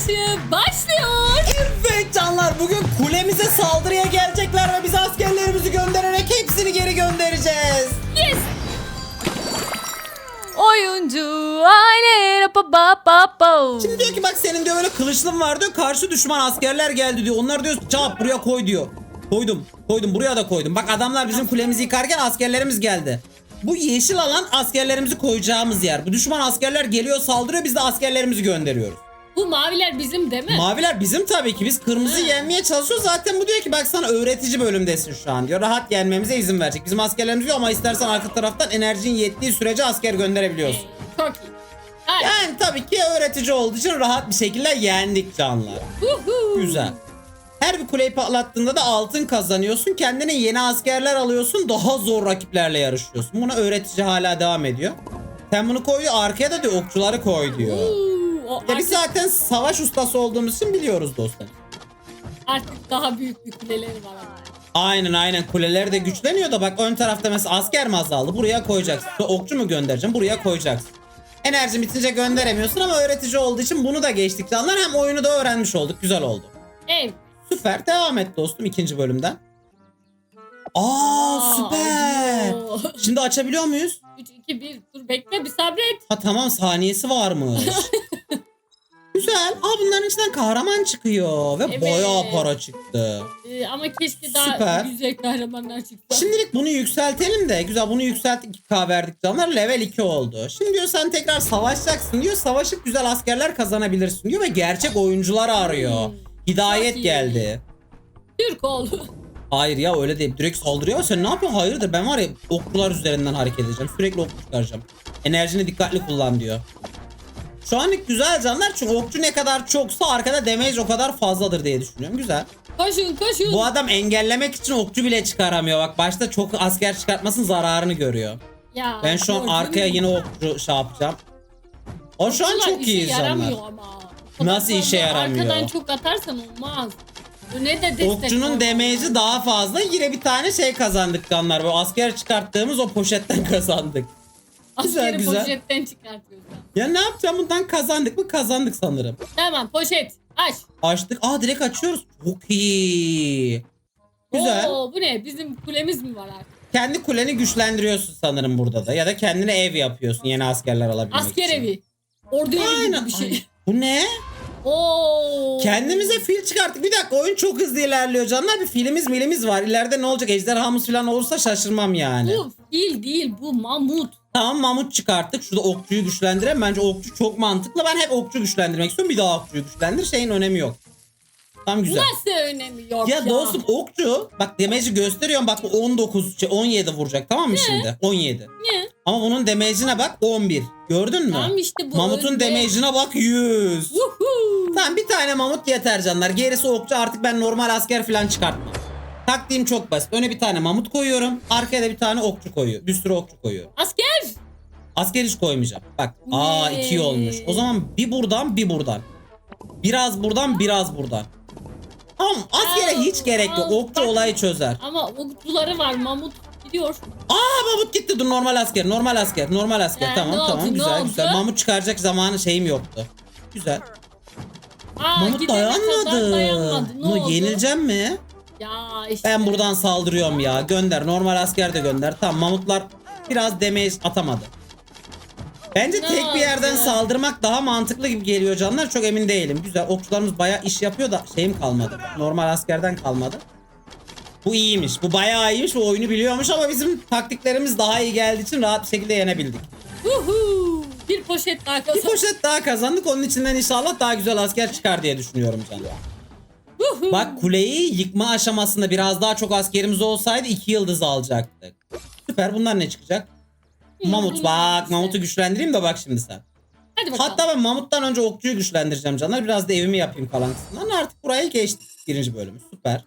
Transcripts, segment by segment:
savaşı başlıyor. Evet canlar bugün kulemize saldırıya gelecekler ve biz askerlerimizi göndererek hepsini geri göndereceğiz. Yes. Oyuncu aile pa pa pa pa. Şimdi diyor ki bak senin diyor böyle kılıçlın var diyor karşı düşman askerler geldi diyor. Onlar diyor çap buraya koy diyor. Koydum koydum buraya da koydum. Bak adamlar bizim kulemizi yıkarken askerlerimiz geldi. Bu yeşil alan askerlerimizi koyacağımız yer. Bu düşman askerler geliyor saldırıyor biz de askerlerimizi gönderiyoruz. Bu maviler bizim değil mi? Maviler bizim tabii ki. Biz kırmızı Ha. yenmeye çalışıyoruz. Zaten bu diyor ki bak sana öğretici bölümdesin şu an diyor. Rahat yenmemize izin verecek. Bizim askerlerimiz diyor ama istersen arka taraftan enerjin yettiği sürece asker gönderebiliyorsun. Çok iyi. Hadi. Yani tabii ki öğretici olduğu için rahat bir şekilde yendik canlar. Huhu. Güzel. Her bir kuleyi patlattığında da altın kazanıyorsun. Kendine yeni askerler alıyorsun. Daha zor rakiplerle yarışıyorsun. Buna öğretici hala devam ediyor. Sen bunu koyuyor arkaya da diyor okçuları koy diyor. O Ya biz artık, zaten savaş ustası olduğumuz için biliyoruz dostlar. artık daha büyük bir kuleleri var ama. Aynen aynen kuleler de güçleniyor da bak ön tarafta mesela asker mi azaldı buraya koyacaksın. Okçu mu göndereceğim buraya koyacaksın. Enerji bitince gönderemiyorsun ama öğretici olduğu için bunu da geçtik canlar. Hem oyunu da öğrenmiş olduk güzel oldu. Ev. Süper devam et dostum ikinci bölümden. Aa süper. 3, Şimdi açabiliyor muyuz? 2, 1. Dur bekle bir sabret. Ha tamam saniyesi varmış. Güzel. Aa bunların içinden kahraman çıkıyor ve Evet. bayağı para çıktı. Ee, ama keşke daha Süper. güzel kahramanlar çıksa. Şimdilik bunu yükseltelim de güzel bunu yükselttik 2K verdik canlar level 2 oldu. Şimdi diyor sen tekrar savaşacaksın diyor savaşıp güzel askerler kazanabilirsin diyor ve gerçek oyuncular arıyor. Hmm, Hidayet çok iyi. geldi. Türk ol. Hayır ya öyle değil direkt saldırıyor sen ne yapıyorsun hayırdır ben var ya okçular üzerinden hareket edeceğim sürekli okçu çıkaracağım. Enerjini dikkatli kullan diyor. Şu anlık güzel canlar çünkü okçu ne kadar çoksa arkada damage o kadar fazladır diye düşünüyorum güzel. koşun koşun. Bu adam engellemek için okçu bile çıkaramıyor bak başta çok asker çıkartmasın zararını görüyor. ya, Ben şu an arkaya yine okçu şey yapacağım. O şu an Okçular çok işe iyi yaramıyor canlar. ama. Nasıl işe yaramıyor? Arkadan çok atarsan olmaz. Öne de destek Okçunun olmalı. damage'i daha fazla. Yine bir tane şey kazandık canlar. Bu asker çıkarttığımız o poşetten kazandık. Güzel, Askeri güzel. poşetten çıkartıyorsun. Ya ne yapacağım bundan kazandık mı? Kazandık sanırım. Tamam poşet aç. Açtık. Aa direkt açıyoruz. Çok iyi. Güzel. Oo, bu ne? Bizim kulemiz mi var artık? Kendi kuleni güçlendiriyorsun sanırım burada da. Ya da kendine ev yapıyorsun yeni askerler alabilmek Asker için. evi. Ordu evi Aynen. gibi bir şey. aynen. Bu ne? Oo. Kendimize fil çıkarttık. Bir dakika oyun çok hızlı ilerliyor canlar. Bir filimiz milimiz var. İleride ne olacak? Ejderhamız falan olursa şaşırmam yani. Bu fil değil bu mamut. Tamam mamut çıkarttık. Şurada okçuyu güçlendirelim. Bence okçu çok mantıklı. Ben hep okçu güçlendirmek istiyorum. Bir daha okçuyu güçlendir. Şeyin önemi yok. Tam güzel. Nasıl önemi yok ya? Ya dostum okçu bak damage'i gösteriyorum bak bu 19 şey 17 vuracak tamam mı şimdi? 17. Ne? Ama bunun damage'ine bak 11. Gördün mü? Tamam işte bu Mamutun önde. damage'ine bak 100. Woohoo. Tamam bir tane mamut yeter canlar. Gerisi okçu artık ben normal asker falan çıkartmam. Taktiğim çok basit. Öne bir tane mamut koyuyorum. Arkaya da bir tane okçu koyuyorum. Bir sürü okçu koyuyorum. Asker. Asker hiç koymayacağım. Bak aa Ne? iki olmuş. O zaman bir buradan bir buradan. Biraz buradan biraz buradan. Tamam askere Al, hiç gerek yok. al, Okçu bak. olayı çözer. Ama okçuları var mamut gidiyor. Aa mamut gitti dur normal asker normal asker normal asker Ee, tamam ne tamam oldu, ne güzel oldu? güzel. Mamut çıkaracak zamanı şeyim yoktu. Güzel. Aa, Mamut gidene kadar dayanmadı. dayanmadı. Ne oldu? yenileceğim mi? Ya işte. Ben buradan saldırıyorum ya. Gönder. Normal asker de gönder. Tamam mamutlar biraz damage atamadı. Bence tek bir yerden saldırmak daha mantıklı gibi geliyor canlar. Çok emin değilim. Güzel. Okçularımız bayağı iş yapıyor da şeyim kalmadı. Normal askerden kalmadı. Bu iyiymiş. Bu bayağı iyiymiş. Bu oyunu biliyormuş ama bizim taktiklerimiz daha iyi geldiği için rahat bir şekilde yenebildik. Woohoo. Bir poşet daha Bir kazan. poşet daha kazandık. Onun içinden inşallah daha güzel asker çıkar diye düşünüyorum canlar. Bak kuleyi yıkma aşamasında biraz daha çok askerimiz olsaydı iki yıldız alacaktık. Süper bunlar ne çıkacak? Mamut bak. Mamut'u güçlendireyim de bak şimdi sen. Hadi bakalım. Hatta ben Mamut'tan önce okçuyu güçlendireceğim canlar. Biraz da evimi yapayım kalan kısımdan. Artık burayı geçtik birinci bölümü. Süper.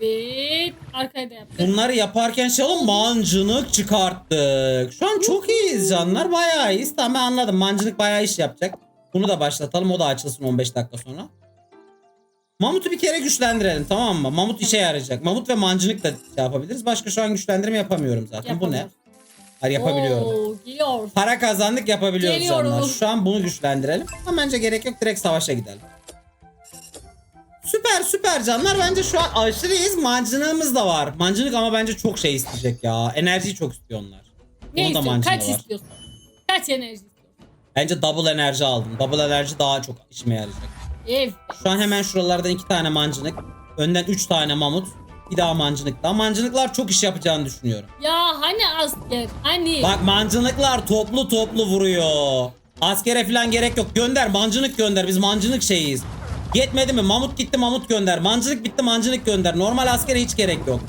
Evet. Arkaya da yaptık. Bunları yaparken şey oğlum mancınık çıkarttık. Şu an çok iyiyiz canlar. Bayağı iyiyiz. Tamam ben anladım. Mancınık bayağı iş yapacak. Bunu da başlatalım. O da açılsın 15 dakika sonra. Mamut'u bir kere güçlendirelim tamam mı? Mamut işe yarayacak. Mamut ve mancınık da şey yapabiliriz. Başka şu an güçlendirme yapamıyorum zaten. Bu ne? Hayır yapabiliyorum. Oo, geliyor. Para kazandık yapabiliyoruz Geliyorum. canlar. Şu an bunu güçlendirelim. Ama bence gerek yok direkt savaşa gidelim. Süper süper canlar. Bence şu an aşırı iyiyiz. Mancınığımız da var. Mancınık ama bence çok şey isteyecek ya. Enerjiyi çok istiyor onlar. Ne Onun istiyorsun? Kaç var. istiyorsun? Kaç enerji istiyorsun? Bence double enerji aldım. Double enerji daha çok işime yarayacak. Ev. Şu an hemen şuralardan iki tane mancınık. Önden üç tane mamut. Bir daha mancınık daha. Mancınıklar çok iş yapacağını düşünüyorum. Ya hani asker? Hani? Bak mancınıklar toplu toplu vuruyor. Askere falan gerek yok. Gönder mancınık gönder. Biz mancınık şeyiyiz. Yetmedi mi? Mamut gitti mamut gönder. Mancınık bitti mancınık gönder. Normal askere hiç gerek yok.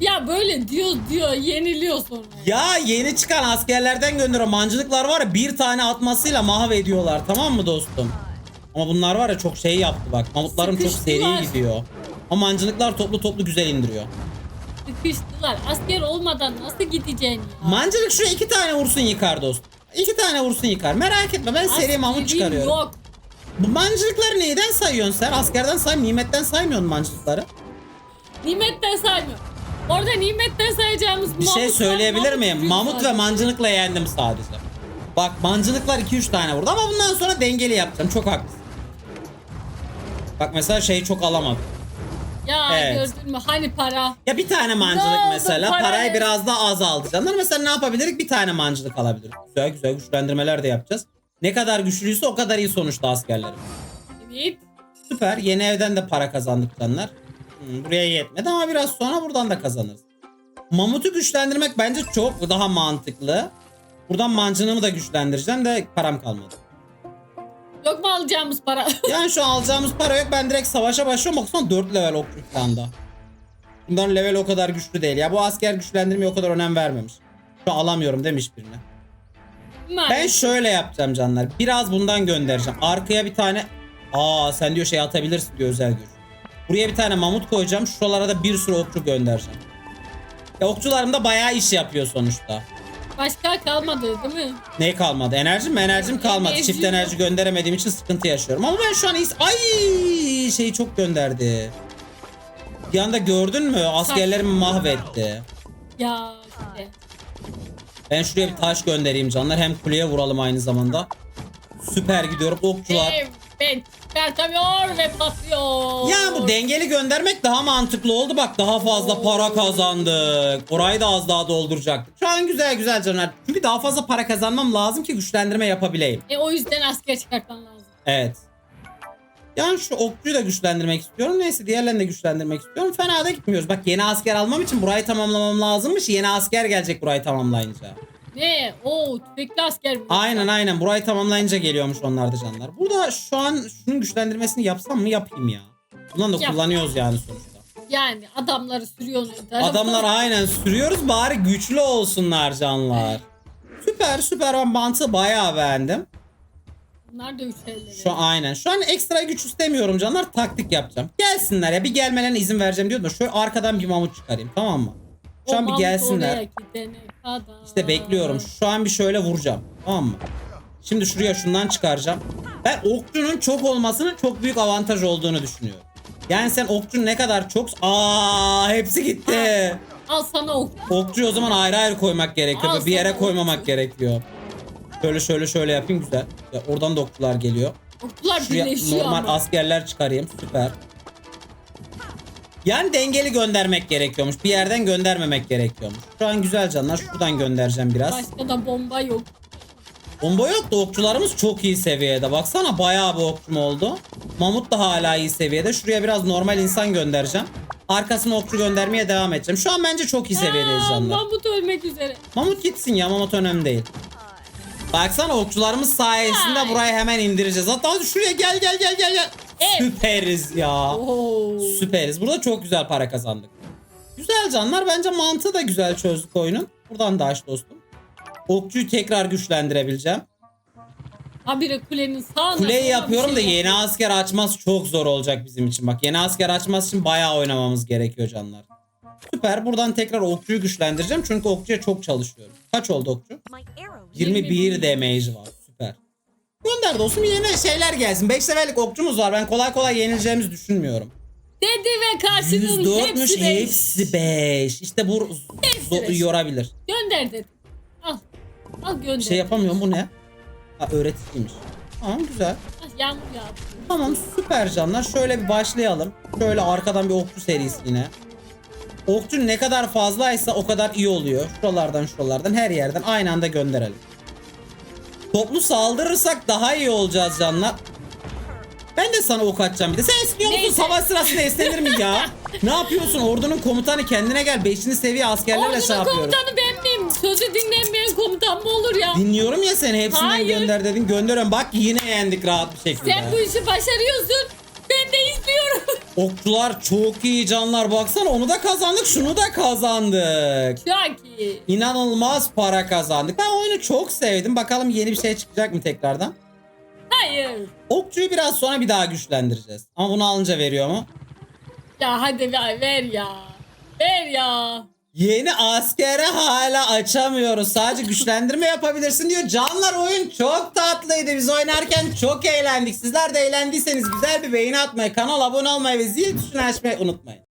Ya böyle diyor diyor yeniliyor sonra. Ya yeni çıkan askerlerden gönderiyor. Mancınıklar var ya bir tane atmasıyla mahvediyorlar. Tamam mı dostum? Ama bunlar var ya çok şey yaptı bak. Mamutlarım çok seri gidiyor. Ama mancınıklar toplu toplu güzel indiriyor. Sıkıştılar. Asker olmadan nasıl gideceksin ya? Mancınık şu iki tane vursun yıkar dostum. İki tane vursun yıkar. Merak etme ben seri mamut çıkarıyorum. Yok. Bu mancınıkları neyden sayıyorsun sen? Askerden say, nimetten saymıyorsun mancınıkları. Nimetten saymıyor. Orada nimetten sayacağımız Bir şey söyleyebilir miyim? Mamut ve sadece. mancınıkla yendim sadece. Bak mancınıklar 2-3 tane vurdu ama bundan sonra dengeli yapacağım. Çok haklısın. Bak mesela şeyi çok alamadım. Ya Evet. gördün mü? Hani para? Ya bir tane Ne mancınık oldu? mesela Para parayı biraz daha azaldı. Canlar mesela ne yapabiliriz? Bir tane mancınık alabiliriz. Güzel güzel güçlendirmeler de yapacağız. Ne kadar güçlüyse o kadar iyi sonuçta askerlerim. Evet. Süper. Yeni evden de para kazandık canlar. Hmm, buraya yetmedi ama biraz sonra buradan da kazanırız. Mamut'u güçlendirmek bence çok daha mantıklı. Buradan mancınımı da güçlendireceğim de param kalmadı. Yok mu alacağımız para? Yani şu an alacağımız para yok. Ben direkt savaşa başlıyorum. Baksana 4 level okçu falan da. Bunların level o kadar güçlü değil. Ya bu asker güçlendirmeye o kadar önem vermemiş. Şu alamıyorum demiş birine. Ben Maalesef. şöyle yapacağım canlar. Biraz bundan göndereceğim. Arkaya bir tane... Aa sen diyor şey atabilirsin diyor özel güç. Buraya bir tane mamut koyacağım. Şuralara da bir sürü okçu göndereceğim. Ya okçularım da bayağı iş yapıyor sonuçta. Başka kalmadı değil mi? Ne kalmadı? Enerjim mi? Enerjim kalmadı. Enerji Çift yok. enerji gönderemediğim için sıkıntı yaşıyorum. Ama ben şu an is- Ay şeyi çok gönderdi. Bir anda gördün mü? Askerlerimi mahvetti. Ya işte. Ben şuraya bir taş göndereyim canlar. Hem kuleye vuralım aynı zamanda. Süper gidiyorum. Okçular. Evet. Çıkartamıyor ve patlıyor. Ya bu dengeli göndermek daha mantıklı oldu. Bak daha fazla para kazandık. Orayı da az daha dolduracaktık. Şu an güzel güzel canlar. Çünkü daha fazla para kazanmam lazım ki güçlendirme yapabileyim. E o yüzden asker çıkartman lazım. Evet. Yani şu okçuyu da güçlendirmek istiyorum. Neyse diğerlerini de güçlendirmek istiyorum. Fena da gitmiyoruz. Bak yeni asker almam için burayı tamamlamam lazımmış. Yeni asker gelecek burayı tamamlayınca. Ne? Oo tüfekli asker mi? Aynen aynen. Burayı tamamlayınca geliyormuş onlar da canlar. Burada şu an şunun güçlendirmesini yapsam mı yapayım ya. Bundan da Yap. kullanıyoruz yani sonuçta. Yani adamları tarafa. Adamlar aynen sürüyoruz bari güçlü olsunlar canlar. Süper süper ben mantığı bayağı beğendim. Bunlar da üç elleri. Şu aynen. Şu an ekstra güç istemiyorum canlar. Taktik yapacağım. Gelsinler ya bir gelmelerine izin vereceğim diyordum şöyle arkadan bir mamut çıkarayım tamam mı? Şu O an bir gelsinler. oraya gidene. İşte bekliyorum. Şu an bir şöyle vuracağım. Tamam mı? Şimdi şuraya şundan çıkaracağım. Ben okçunun çok olmasının çok büyük avantaj olduğunu düşünüyorum. Yani sen okçun ne kadar çok... Aa hepsi gitti. Al sana ok. Okçuyu o zaman ayrı ayrı koymak gerekiyor. Al bir yere sana koymamak okçu. gerekiyor. Şöyle şöyle şöyle yapayım güzel. Ya oradan da okçular geliyor. Oklar Şuraya birleşiyor normal ama. askerler çıkarayım. Süper. Yani dengeli göndermek gerekiyormuş. Bir yerden göndermemek gerekiyormuş. Şu an güzel canlar. Şuradan göndereceğim biraz. Başka da bomba yok. Bomba yok da okçularımız çok iyi seviyede. Baksana bayağı bir okçum oldu. Mamut da hala iyi seviyede. Şuraya biraz normal insan göndereceğim. Arkasına okçu göndermeye devam edeceğim. Şu an bence çok iyi seviyedeyiz canlar. Mamut ölmek üzere. Mamut gitsin ya Mamut önemli değil. Baksana okçularımız sayesinde Ay. burayı hemen indireceğiz. Hatta hadi şuraya gel gel gel gel gel. Evet. Süperiz ya. Oo. Süperiz. Burada çok güzel para kazandık. Güzel canlar. Bence mantığı da güzel çözdük oyunun. Buradan da aç dostum. Okçuyu tekrar güçlendirebileceğim. Habire kulenin sağına. Kuleyi soluna yapıyorum bir da şey yeni asker açması çok zor olacak bizim için. Bak yeni asker açması için bayağı oynamamız gerekiyor canlar. Süper. Buradan tekrar okçuyu güçlendireceğim. Çünkü okçuya çok çalışıyorum. Kaç oldu okçu? My arrow 21 damage var. Gönder dostum yeni şeyler gelsin. 5 severlik okçumuz var. Ben kolay kolay yenileceğimizi düşünmüyorum. Dedi ve karşının 104'müş hepsi beş. hepsi 5. İşte bu Hepsi zo- beş. yorabilir. Gönder dedi. Al. Al gönder. Bir şey yapamıyorum bu ne? Ha öğreticiymiş. Tamam güzel. Ah, Yağmur yağdı. Tamam süper canlar. Şöyle bir başlayalım. Şöyle arkadan bir okçu serisi yine. Okçu ne kadar fazlaysa o kadar iyi oluyor. Şuralardan şuralardan her yerden aynı anda gönderelim. Toplu saldırırsak daha iyi olacağız canlar. Ben de sana ok atacağım bir de. Sen esniyor musun? Neyse. Savaş sırasında esnenir mi ya? ne yapıyorsun? Ordunun komutanı kendine gel. 5. seviye askerlerle şey Ordunun yapıyoruz. komutanı ben miyim? Sözü dinlenmeyen komutan mı olur ya? Dinliyorum ya seni. Hepsinden Hayır. gönder dedin. Gönderiyorum. Bak yine yendik rahat bir şekilde. Sen bu işi başarıyorsun. Okçular çok iyi canlar. Baksana onu da kazandık. Şunu da kazandık. Çok iyi. İnanılmaz para kazandık. Ben oyunu çok sevdim. Bakalım yeni bir şey çıkacak mı tekrardan? Hayır. Okçuyu biraz sonra bir daha güçlendireceğiz. Ama bunu alınca veriyor mu? Ya hadi ver, ver ya. Ver ya. Yeni askere hala açamıyoruz. Sadece güçlendirme yapabilirsin diyor. Canlar oyun çok tatlıydı. Biz oynarken çok eğlendik. Sizler de eğlendiyseniz güzel bir beğeni atmayı, kanala abone olmayı ve zil tuşunu açmayı unutmayın.